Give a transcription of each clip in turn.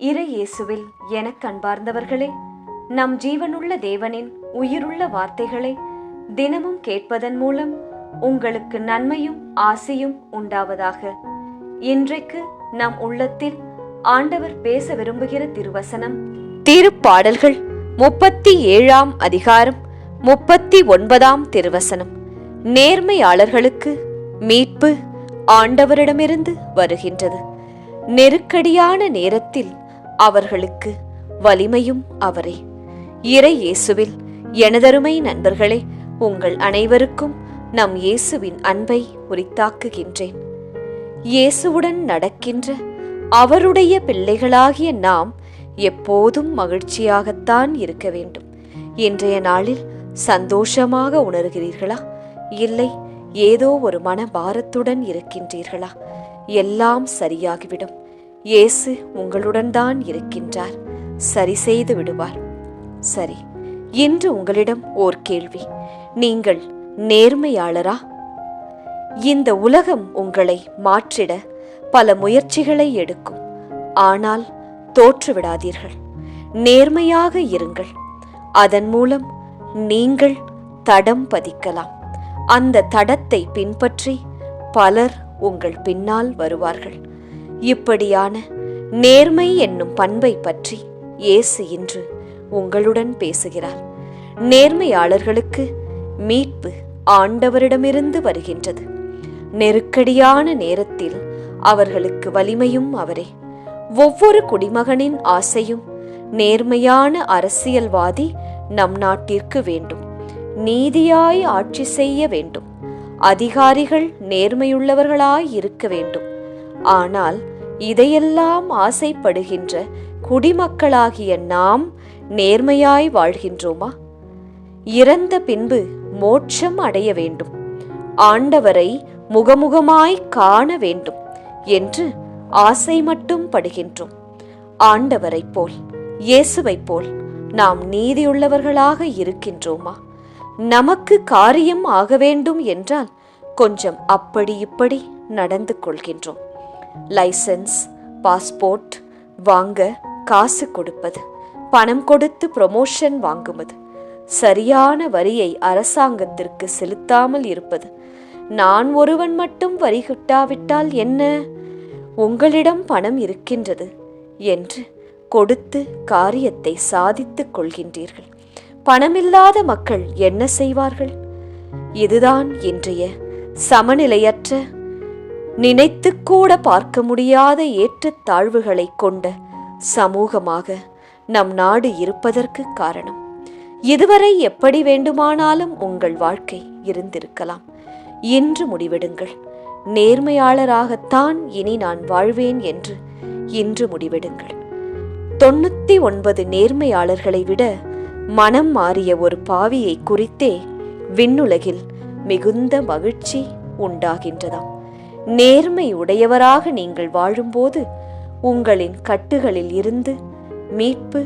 இறை இயேசுவில் எனக் கண்பார்ந்தவர்களே நம் ஜீவனுள்ள தேவனின் உயிருள்ள வார்த்தைகளை தினமும் கேட்பதன் மூலம் உங்களுக்கு நன்மையும் ஆசையும் உண்டாவதாக. இன்றைக்கு நம் உள்ளத்தில் ஆண்டவர் பேச விரும்புகிற திருவசனம் திருப்பாடல்கள் முப்பத்தி ஏழாம் அதிகாரம் முப்பத்தி ஒன்பதாம் திருவசனம். நேர்மையாளர்களுக்கு மீட்பு ஆண்டவரிடமிருந்து வருகின்றது. நெருக்கடியான நேரத்தில் அவர்களுக்கு வலிமையும் அவரே. இறை இயேசுவில் எனதருமை நண்பர்களே உங்கள் அனைவருக்கும் நம் இயேசுவின் அன்பை உரித்தாக்குகின்றேன். இயேசுவுடன் நடக்கின்ற அவருடைய பிள்ளைகளாகிய நாம் எப்போதும் மகிழ்ச்சியாகத்தான் இருக்க வேண்டும். இன்றைய நாளில் சந்தோஷமாக உணர்கிறீர்களா? இல்லை ஏதோ ஒரு மன பாரத்துடன் இருக்கின்றீர்களா? எல்லாம் சரியாகிவிடும். இயேசு உங்களுடன் தான் இருக்கின்றார். சரி செய்து விடுவார். சரி இன்று உங்களிடம் ஓர் கேள்வி. நீங்கள் நேர்மையாளரா? இந்த உலகம் உங்களை மாற்றிட பல முயற்சிகளை எடுக்கும். ஆனால் தோற்றுவிடாதீர்கள். நேர்மையாக இருங்கள். அதன் மூலம் நீங்கள் தடம் பதிக்கலாம். அந்த தடத்தை பின்பற்றி பலர் உங்கள் பின்னால் வருவார்கள். இப்படியான நேர்மை என்னும் பண்பை பற்றி இயேசு இன்று உங்களுடன் பேசுகிறார். நேர்மையாளர்களுக்கு மீட்பு ஆண்டவரிடமிருந்து வருகின்றது. நெருக்கடியான நேரத்தில் அவர்களுக்கு வலிமையும் அவரே. ஒவ்வொரு குடிமகனின் ஆசையும் நேர்மையான அரசியல்வாதி நம் நாட்டிற்கு வேண்டும். நீதியாய் ஆட்சி செய்ய வேண்டும். அதிகாரிகள் நேர்மையுள்ளவர்களாய் இருக்க வேண்டும். ஆனால் இதையெல்லாம் ஆசைப்படுகின்ற குடிமக்களாகிய நாம் நேர்மையாய் வாழ்கின்றோமா? இறந்த பின்பு மோட்சம் அடைய வேண்டும். ஆண்டவரை முகமுகமாய் காண வேண்டும் என்று ஆசை மட்டும் படுகின்றோம். ஆண்டவரைப் போல் இயேசுவைப் போல் நாம் நீதியுள்ளவர்களாக இருக்கின்றோமா? நமக்கு காரியம் ஆக வேண்டும் என்றால் கொஞ்சம் அப்படி இப்படி நடந்து கொள்கின்றோம். லைசன்ஸ் பாஸ்போர்ட் வாங்க காசு கொடுப்பது பணம் கொடுத்து ப்ரொமோஷன் வாங்குவது சரியான வரியை அரசாங்கத்திற்கு செலுத்தாமல் இருப்பது. நான் ஒருவன் மட்டும் வரி கட்டாவிட்டால் என்ன? உங்களிடம் பணம் இருக்கின்றது என்று கொடுத்து காரியத்தை சாதித்துக் கொள்கின்றீர்கள். பணமில்லாத மக்கள் என்ன செய்வார்கள்? இதுதான் இன்றைய சமநிலையற்ற நினைத்து கூட பார்க்க முடியாத ஏற்றத்தாழ்வுகளை கொண்ட சமூகமாக நம் நாடு இருப்பதற்கு காரணம். இதுவரை எப்படி வேண்டுமானாலும் உங்கள் வாழ்க்கை இருந்திருக்கலாம். இன்று முடிவெடுங்கள். நேர்மையாளராகத்தான் இனி நான் வாழ்வேன் என்று இன்று முடிவெடுங்கள். தொண்ணூத்தி ஒன்பது நேர்மையாளர்களை விட மனம் மாறிய ஒரு பாவியை குறித்தே விண்ணுலகில் மிகுந்த மகிழ்ச்சி உண்டாகின்றதாம். நேர்மை உடையவராக நீங்கள் வாழும்போது உங்களின் கட்டுகளில் இருந்து மீட்பு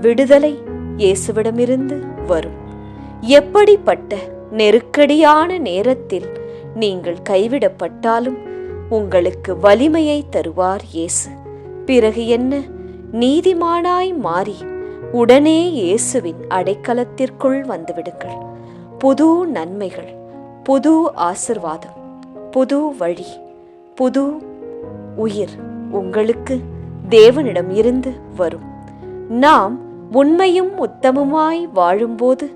விடுதலை இயேசுவிடமிருந்து வரும். எப்படிப்பட்ட நெருக்கடியான நேரத்தில் நீங்கள் கைவிடப்பட்டாலும் உங்களுக்கு வலிமையை தருவார் இயேசு. பிறகு என்ன? நீதிமானாய் மாறி உடனே இயேசுவின் அடைக்கலத்திற்குள் வந்துவிடுங்கள். புது நன்மைகள் புது ஆசிர்வாதம். புது வழி புது உயிர் உங்களுக்கு தேவனிடம் இருந்து வரும். நாம் உண்மையும் உத்தமமாய் வாழும்போது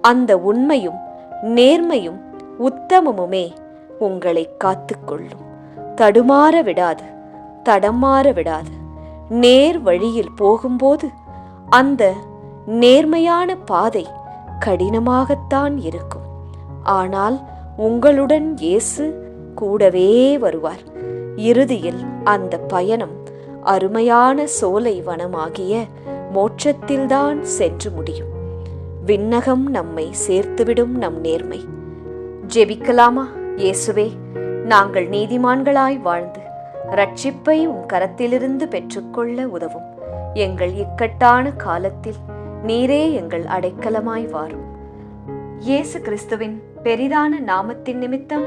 அந்த உண்மையும் நேர்மையும் உத்தமமுமே உங்களை காத்துக்கொள்ளும். தடுமாற விடாது தடமாற விடாது. நேர் வழியில் போகும்போது அந்த நேர்மையான பாதை கடினமாகத்தான் இருக்கும். ஆனால் உங்களுடன் இயேசு கூடவே வருவார். இறுதியில் அந்த பயணம் அருமையான சோலை வனமாகிய மோட்சத்தில்தான் சென்று முடியும். விண்ணகம் நம்மை சேர்த்துவிடும் நம் நேர்மை. ஜெபிக்கலாமா? இயேசுவே நாங்கள் நீதிமான்களாய் வாழ்ந்து ரட்சிப்பை உம் கரத்திலிருந்து பெற்றுக்கொள்ள உதவும். எங்கள் இக்கட்டான காலத்தில் நீரே எங்கள் அடைக்கலமாய் வாரும். இயேசு கிறிஸ்துவின் பெரிதான நாமத்தின் நிமித்தம்